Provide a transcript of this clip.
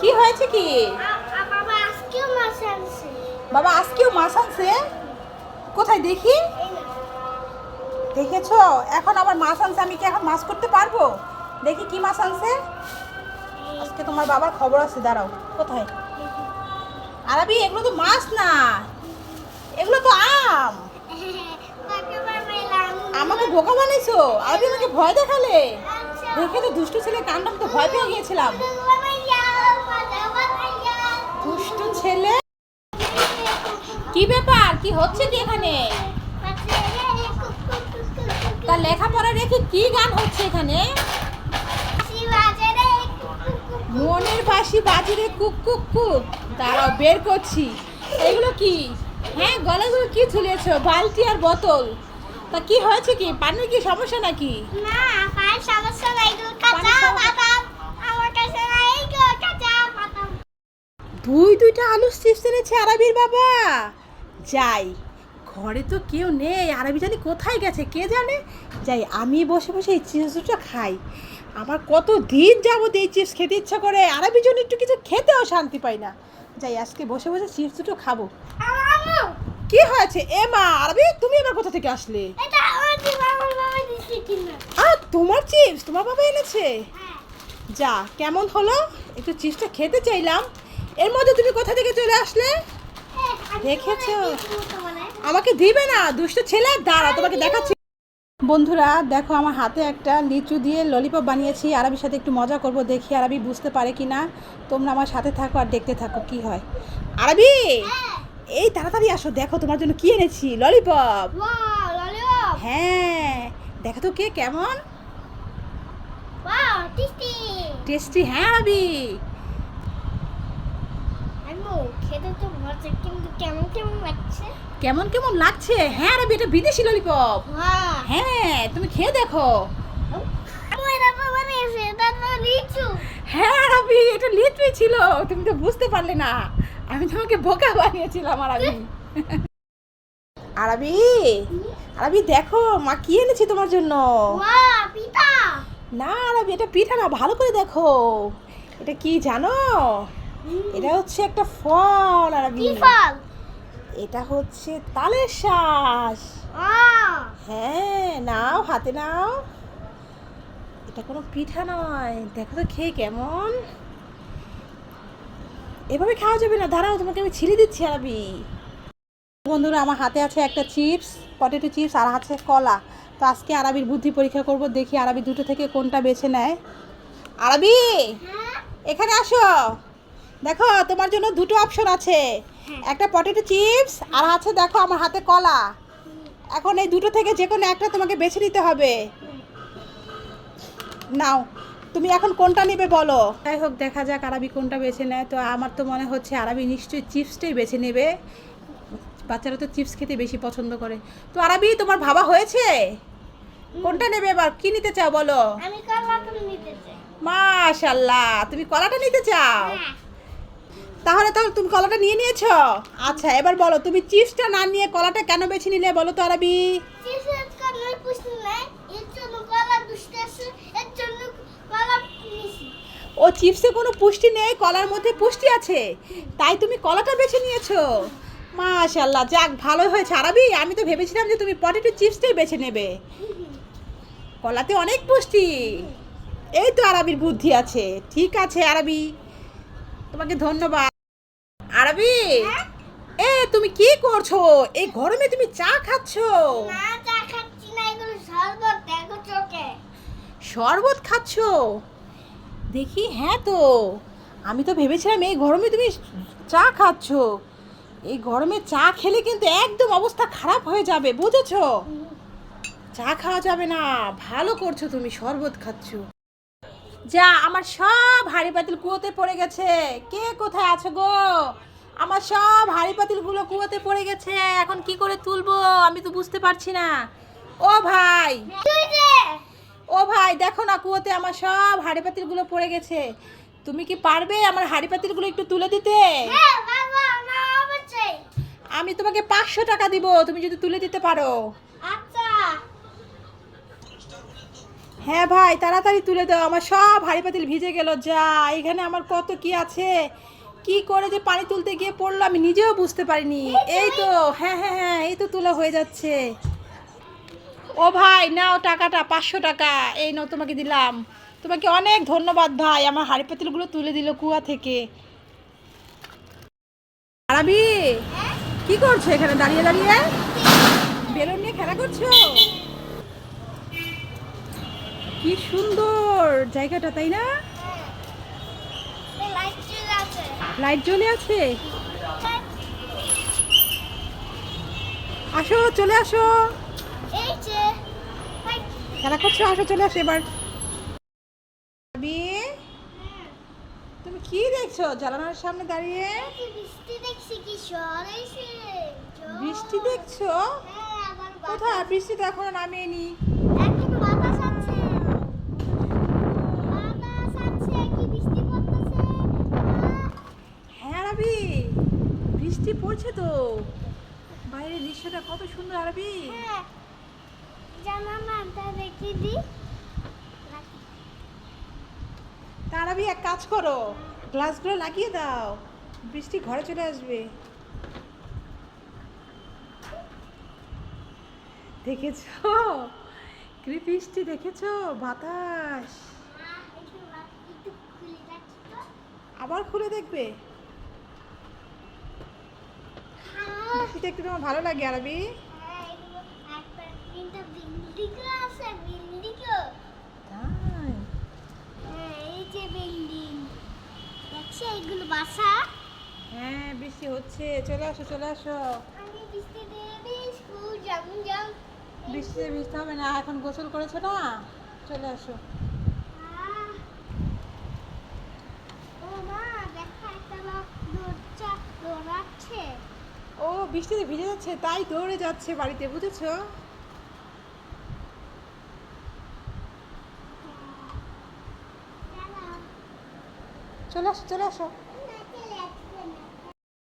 কি হয়েছে কি? বাবা আজকেও মাছ আনছে। কোথায় দেখি? দেখেছ? এখন আবার মাছ আনছে আমি কি এখন মাছ করতে পারব? দেখি কি মাছ আনছে। আজকে তোমার বাবার খবর আছে দাঁড়াও কোথায়? আরবি এগুলো তো মাছ না। এগুলো তো আম। আমাকে বোকা বানাইছো? আরবি আমাকে ভয় দেখালে? দেখে তো দুষ্টু ছেলে কান্ডাম তো ভয় পেয়ে গিয়েছিলাম বাবা ইয়াও বাবা বাবা ইয়াও দুষ্টু ছেলে? কি ব্যাপার? কি হচ্ছে কি এখানে? তার লেখাপড়া রেখে কি গান হচ্ছে এখানে? মনের বাসি বাজিরে কুক কুক কুক। দাঁড়াও বের করছি। এগুলো কি? হ্যাঁ গলাগুলো কি ঝুলিয়েছো? বালতি আর বোতল। তা কি হয়েছে কি? পানির কি সমস্যা নাকি? না পায়ের সমস্যা নাই দুই দুইটা আলু চিপস এনেছে আরবির বাবা। যাই ঘরে তো কেউ নেই আরবি জানি কোথায় গেছে কে জানে? যাই আমি বসে বসে এই চিপস দুটো খাই। আমার কত দিন যাবত এই চিপস খেতে ইচ্ছা করে আরবি জন্য একটু কিছু খেতেও শান্তি পাই না। যাই আজকে বসে বসে চিপস দুটো খাব। কি হয়েছে? এ মা আরবি তুমি এবার কোথা থেকে আসলে? তোমার চিপস তোমার বাবা এনেছে? যা কেমন হলো? একটু চিপসটা খেতে চাইলাম। এর মধ্যে তুমি কোথা থেকে চলে আসলে? দেখেছ? আমাকে দিবে না দুষ্ট ছেলে। দাঁড়া তোমাকে দেখাচ্ছি। বন্ধুরা দেখো আমার হাতে একটা লিচু দিয়ে ললিপপ বানিয়েছি। আরবির সাথে একটু মজা করব দেখি আরবি বুঝতে পারে কি না তোমরা আমার সাথে থাকো আর দেখতে থাকো কি হয়। আরবি এই তাড়াতাড়ি আসো দেখো তোমার জন্য কি এনেছি ললিপপ হ্যাঁ দেখো তো কে কেমন? টেস্টি টেস্টি হ্যাঁ আরবি। খেতে তো মজা কিন্তু কেমন কেমন লাগছে? কেমন কেমন লাগছে? হ্যাঁ আরবি এটা বিদেশি ললিপপ হ্যাঁ। তুমি খেয়ে দেখো। লিচু। হ্যাঁ আরবি এটা লিচুই ছিল তুমি তো বুঝতে পারলে না। আমি তোমাকে বোকা বানিয়েছিলাম আরবি আরবি আরবি দেখো মা কি এনেছি তোমার জন্য? না আরবি এটা পিঠা না ভালো করে দেখো। এটা কি জানো? এটা হচ্ছে একটা ফল আরবি কি ফল? এটা হচ্ছে তালের শ্বাস হ্যাঁ নাও হাতে নাও। এটা কোনো পিঠা নয়। দেখো তো খেয়ে কেমন। এভাবে খাওয়া যাবে না। দাঁড়াও তোমাকে আমি ছিঁড়ে দিচ্ছি আরবি। বন্ধুরা আমার হাতে আছে একটা চিপস পটেটো চিপস আর আছে কলা। তো আজকে আরবির বুদ্ধি পরীক্ষা করব দেখি আরবি দুটো থেকে কোনটা বেছে নেয়। আরবি হ্যাঁ? এখানে আসো। দেখো তোমার জন্য দুটো অপশন আছে। একটা পটেটো চিপস আর আছে দেখো আমার হাতে কলা। এখন এই দুটো থেকে যে কোনো একটা তোমাকে বেছে নিতে হবে। নাও তুমি এখন কোনটা নেবে বলো? যাই হোক দেখা যাক আরবি কোনটা বেছে নেয়। তো আমার তো মনে হচ্ছে আরবি নিশ্চয়ই চিপসটাই বেছে নেবে। বাচ্চারা তো চিপস খেতে বেশি পছন্দ করে। তো আরবি তোমার ভাবা হয়েছে? কোনটা নেবে এবার? কি নিতে চাও বলো? আমি কলাটা নিতে চাই। মাশাল্লাহ তুমি কলাটা নিতে চাও? হ্যাঁ। তাহলে তাহলে তুমি কলাটা নিয়ে নিয়েছো? আচ্ছা এবার বলো তুমি চিপসটা না নিয়ে কলাটা কেন বেছে নিলে বলো তো আরবি? ও চিপসে কোনো পুষ্টি নেই কলার মধ্যে পুষ্টি আছে? তাই তুমি কলাটা বেছে নিয়েছো? মাশাল্লাহ যাক ভালোই হয়েছে। আরবি আমি তো ভেবেছিলাম যে তুমি পটেটো চিপসটাই বেছে নেবে। কলাতে অনেক পুষ্টি। এই তো আরবির বুদ্ধি আছে। ঠিক আছে আরবি। তোমাকে ধন্যবাদ। আরবি এ তুমি কি করছ? এই গরমে তুমি চা খাচ্ছো। না চা খাচ্ছি না এগুলো শরবত দেখো চোখে। শরবত খাচ্ছো? দেখি হ্যাঁ তো। আমি তো ভেবেছিলাম এই গরমে তুমি চা খাচ্ছো। এই গরমে চা খেলে কিন্তু একদম অবস্থা খারাপ হয়ে যাবে বুঝেছ? চা খাওয়া যাবে না। ভালো করছ তুমি শরবত খাচ্ছো। যা আমার সব হাড়ি পাতিল কুয়োতে পড়ে গেছে। কে কোথায় আছো গো? আমার সব হাড়ি পাতিলগুলো কুয়োতে পড়ে গেছে, এখন কি করে তুলবো আমি তো বুঝতে পারছি না। ও ভাই ও ভাই, দেখো না কুয়োতে আমার সব হাড়ি পাতিলগুলো পড়ে গেছে। তুমি কি পারবে আমার হাড়ি পাতিলগুলো একটু তুলে দিতে? আমি তোমাকে পাঁচশো টাকা দিব, তুমি যদি তুলে দিতে পারো। হ্যাঁ ভাই, তাড়াতাড়ি তুলে দাও, আমার সব হাঁড়ি পাতিল ভিজে গেল, যা, এখানে আমার কত কি আছে? কি করে যে পানি তুলতে গিয়ে পড়ল আমি নিজেও বুঝতে পারিনি। এই তো হ্যাঁ হ্যাঁ হ্যাঁ এই তো তোলা হয়ে যাচ্ছে। ও ভাই, নাও টাকাটা, পাঁচশো টাকা, এই নাও তোমাকে দিলাম। তোমাকে অনেক ধন্যবাদ ভাই, আমার হাঁড়ি পাতিলগুলো তুলে দিল কুয়া থেকে। আরাবি, কি করছ এখানে দাঁড়িয়ে দাঁড়িয়ে? বেলুন নিয়ে খেলা করছ? কি সুন্দর জায়গাটা, তাই না? লাইট জ্বলে আছে? আসো চলে আসো। খেলা করছ? আসো চলে আসো এবার। তুমি কি দেখছ? জানালার সামনে দাঁড়িয়ে। বৃষ্টি দেখছি? কি সরেছে বৃষ্টি দেখছ হ্যাঁ কোথায়? বৃষ্টি তো এখনও নামেনি। এখন বাতাস আছে বাতাস আছে কি বৃষ্টি পড়তেছে হ্যাঁ আরবি পড়ছে তো? বাইরের দৃশ্যটা কত সুন্দর আরবি। হ্যাঁ। আরবি এক কাজ করো গ্লাসগুলো লাগিয়ে দাও। বৃষ্টি ঘরে চলে আসবে। দেখেছ? কি বৃষ্টি দেখেছ? বাতাস। আবার খুলে দেখবে? হ্যাঁ একটু তোমার ভালো লাগে আরবি? হ্যাঁ, বৃষ্টি হচ্ছে। চলে আসো চলে আসো। বৃষ্টিতে ভিজতে হবে না এখন গোসল করেছ না? চলে আসো আহ! ও মা দেখা একটা লোক দৌড়চা দৌড়াচ্ছে ও বৃষ্টিতে ভিজে যাচ্ছে তাই দৌড়ে যাচ্ছে বাড়িতে বুঝেছ? চলে আসো চলে আসো।